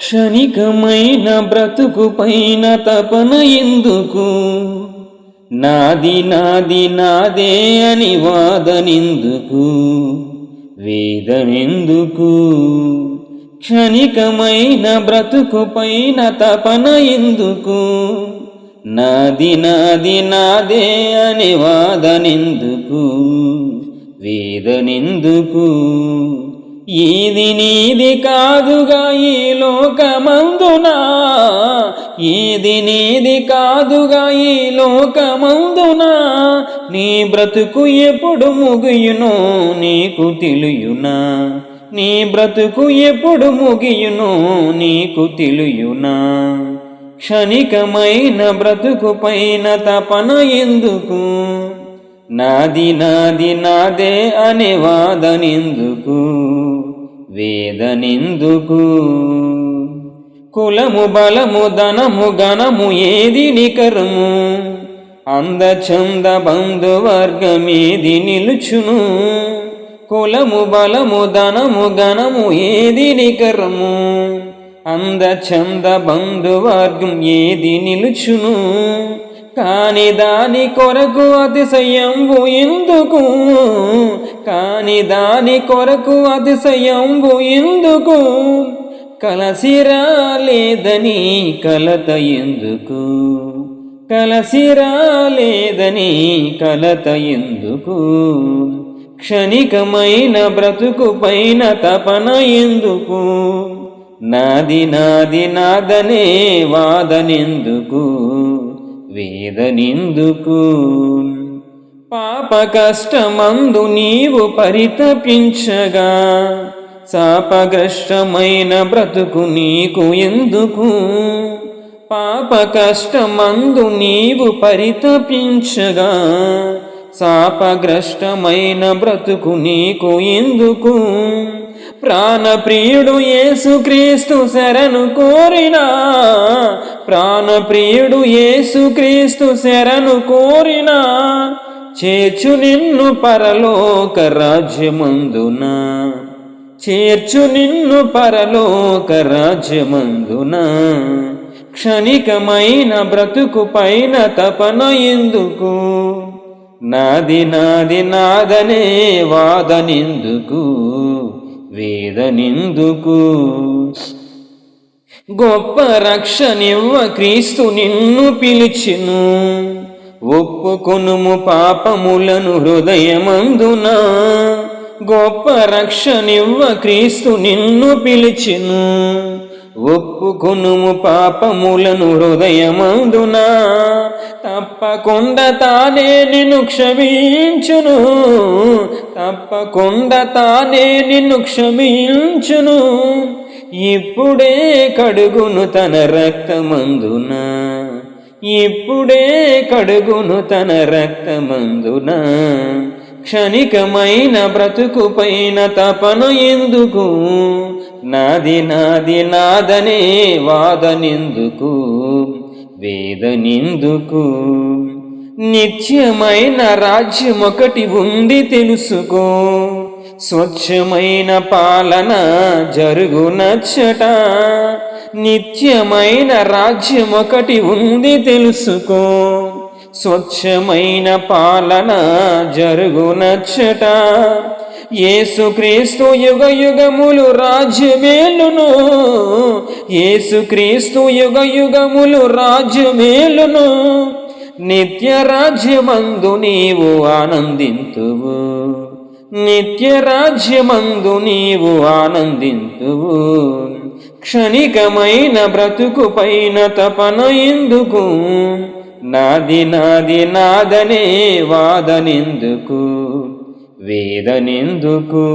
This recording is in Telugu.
క్షణికమైన బ్రతుకు పైన తపన ఎందుకు? నాది నాది నాదే అని వాదనెందుకు? వేదనెందుకు క్షణికమైన బ్రతుకు పైన తపన ఎందుకు? నాది నాది నాదే అని వాదనెందుకు? వేదనెందుకు? ఈది నీది కాదుగా ఈ లోకమందునా. ఏది నీది కాదుగా ఈ లోకమందునా. నీ బ్రతుకు ఎప్పుడు ముగియునో నీకు తెలియునా. నీ బ్రతుకు ఎప్పుడు ముగియునో నీకు తెలియునా. క్షణికమైన బ్రతుకు పైన తపన ఎందుకు? నాది నాది నాదే అనే వాదనెందుకు వేదనెందుకు. కులము బలము ధనము గణము ఏది నికరము? అందచంద బంధువర్గమేది నిలుచును? కులము బలము ధనము గణము ఏది నికరము? అందచంద బంధువర్గం ఏది నిలుచును? కాని దాని కొరకు అతిశయంబు ఎందుకు? కాని దాని కొరకు అతిశయంబు ఎందుకు? కలసిరా లేదని కలత ఎందుకు? కలసిరా లేదని కలత ఎందుకు? క్షణికమైన బ్రతుకు పైన తపన ఎందుకు? నాది నాది నాదనే వాదనెందుకు? వేదనెందుకు. పాప కష్టమందు నీవు పరితపించగా శాపగ్రష్టమైన బ్రతుకు నీకు ఎందుకు? పాప కష్టమందు నీవు పరితపించగా శాపగ్రష్టమైన బ్రతుకు నీకు ఎందుకు? ప్రాణప్రియుడు యేసుక్రీస్తు శరణు కోరినా ప్రాణప్రియుడు యేసుక్రీస్తు శరణు కోరినా చేర్చు నిన్ను పరలోక రాజ్యమందున. చేర్చు నిన్ను పరలోక రాజ్యమందున. క్షణికమైన బ్రతుకు పైన తపన ఎందుకు? నాది నాది నాదనే వాదనెందుకు వేదనెందుకు. గొప్ప రక్షణివ్వ క్రీస్తు నిన్ను పిలిచిను. ఒప్పుకొనుము పాపములను హృదయమందున. గొప్ప రక్షణివ్వ క్రీస్తు నిన్ను పిలిచిను. ఒప్పుకొనుము పాపములను హృదయమందున. తప్పకుండా తానే నిన్ను క్షమించును. తప్పకుండా తానే నిన్ను క్షమించును. ఇప్పుడే కడుగును తన రక్తమందున. ఇప్పుడే కడుగును తన రక్తమందున. క్షణికమైన బ్రతుకు పైన ఎందుకు? నాది నాది నాదనే వాదనెందుకు? వేదనెందుకు నిత్యమైన రాజ్యం ఒకటి ఉంది తెలుసుకో. స్వచ్ఛమైన పాలన జరుగునచ్చట. నిత్యమైన రాజ్యం ఒకటి ఉంది తెలుసుకో. స్వచ్ఛమైన పాలన జరుగునచ్చట. ఏసుక్రీస్తు యుగ యుగములు రాజ్యమేలును. ఏసుక్రీస్తు యుగ యుగములు రాజ్యమేలును. నిత్య రాజ్యమందు నీవు ఆనందింతువు. నిత్య రాజ్యమందు నీవు ఆనందింతువు. క్షణికమైన బ్రతుకు పైన తపన ఎందుకు? నాది నాది నాదనే వాదనెందుకు? వేదనెందుకు?